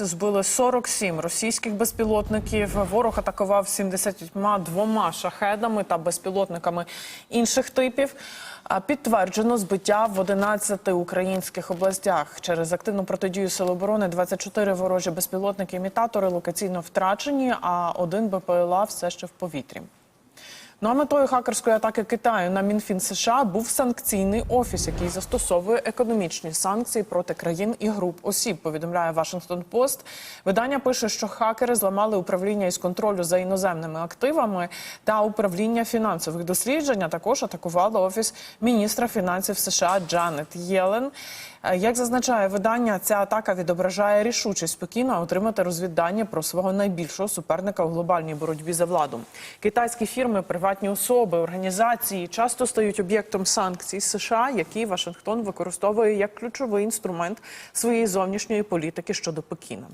українці збили 47 російських безпілотників. Ворог атакував 72 шахедами та безпілотниками інших типів. Підтверджено збиття в 11 українських областях. Через активну протидію Сил оборони 24 ворожі безпілотники-імітатори локаційно втрачені, а один БПЛА все ще в повітрі. Ну а метою хакерської атаки Китаю на Мінфін США був санкційний офіс, який застосовує економічні санкції проти країн і груп осіб. Повідомляє Вашингтон Пост. Видання пише, що хакери зламали управління із контролю за іноземними активами та управління фінансових досліджень. а Також атакували офіс міністра фінансів США Джанет Єлен. Е, Як зазначає видання, ця атака відображає рішучість Пекіна отримати розвіддані про свого найбільшого суперника у глобальній боротьбі за владу. Китайські фірми, приватні особи, організації часто стають об'єктом санкцій США, які Вашингтон використовує як ключовий інструмент своєї зовнішньої політики щодо Пекіна.